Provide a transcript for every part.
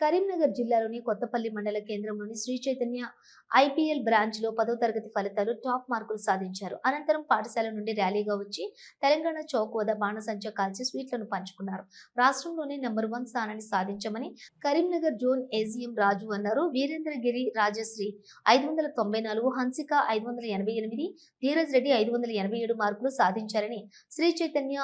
కరీంనగర్ జిల్లాలోని కొత్తపల్లి మండల కేంద్రంలోని శ్రీ చైతన్య ఐపీఎల్ బ్రాంచ్లో పదో తరగతి ఫలితాలు టాప్ మార్కులు సాధించారు. అనంతరం పాఠశాల నుండి ర్యాలీగా వచ్చి తెలంగాణ చౌక్ వద్ద బాణసంచ కాల్చి స్వీట్లను పంచుకున్నారు. రాష్ట్రంలోనే నెంబర్ వన్ స్థానాన్ని సాధించమని కరీంనగర్ జోన్ ఏజీఎం రాజు అన్నారు. వీరేంద్రగిరి రాజశ్రీ ఐదు వందల తొంభై నాలుగు హన్సిక ఐదు వందల ఎనభై ఎనిమిది ధీరజ్ రెడ్డి ఐదు వందల ఎనభై ఏడు మార్కులు సాధించారని శ్రీ చైతన్య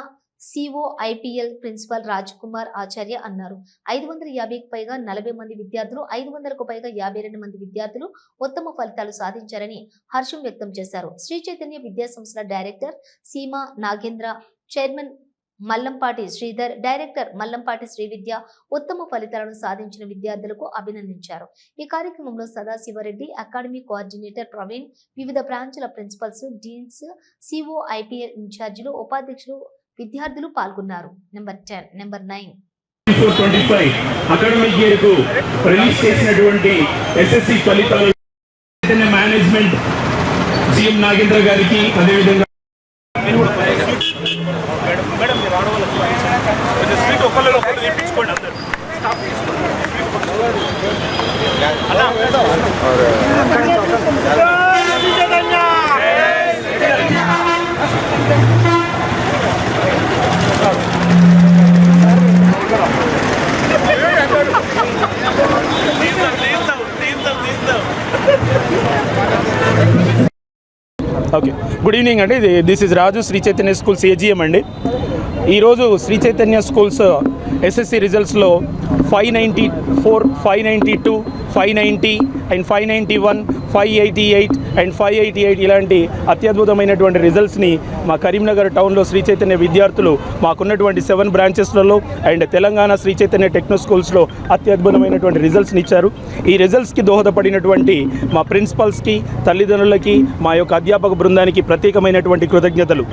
సిఓఐపిఎల్ ప్రిన్సిపల్ రాజ్ కుమార్ ఆచార్య అన్నారు. ఐదు వందల యాభైకి పైగా నలభై మంది విద్యార్థులు ఐదు వందలకు పైగా యాభై రెండు మంది విద్యార్థులు ఉత్తమ ఫలితాలు సాధించారని హర్షం వ్యక్తం చేశారు. శ్రీ చైతన్య విద్యా సంస్థల director Seema Nagendra chairman Mallampati Sridhar director Mallampati Srividya ఉత్తమ ఫలితాలను సాధించిన విద్యార్థులకు అభినందించారు. ఈ కార్యక్రమంలో సదాశివరెడ్డి అకాడమీ కోఆర్డినేటర్ ప్రవీణ్ వివిధ బ్రాంచ్ల ప్రిన్సిపల్స్ డీన్స్ సిఓఐపిఎల్ ఇన్ఛార్జీలు ఉపాధ్యక్షులు విద్యార్థులు పాల్గొన్నారు. Number ten number nine. Four twenty five academic ఇయర్కు release చేసినటువంటి ఎస్ఎస్సి ఫలితాలు మేనేజ్మెంట్ సీఎం నాగేంద్ర గారికి అదేవిధంగా కొంచెం ఓకే గుడ్ ఈవినింగ్ అండి. ఇది this is Raju Sri Chaitanya schools AGM అండి. ఈరోజు Sri Chaitanya schools SSC రిజల్ట్స్లో five ninety four five ninety two five ninety and five ninety one five eighty eight and five eighty eight ఇలాంటి అత్యద్భుతమైనటువంటి రిజల్ట్స్ని మా కరీంనగర్ టౌన్లో శ్రీ చైతన్య విద్యార్థులు మాకున్నటువంటి సెవెన్ బ్రాంచెస్లలో అండ్ తెలంగాణ శ్రీ చైతన్య టెక్నో స్కూల్స్లో అత్యద్భుతమైనటువంటి రిజల్ట్స్ని ఇచ్చారు. ఈ రిజల్ట్స్కి దోహదపడినటువంటి మా ప్రిన్సిపల్స్కి తల్లిదండ్రులకి మా యొక్క అధ్యాపక బృందానికి ప్రత్యేకమైనటువంటి కృతజ్ఞతలు.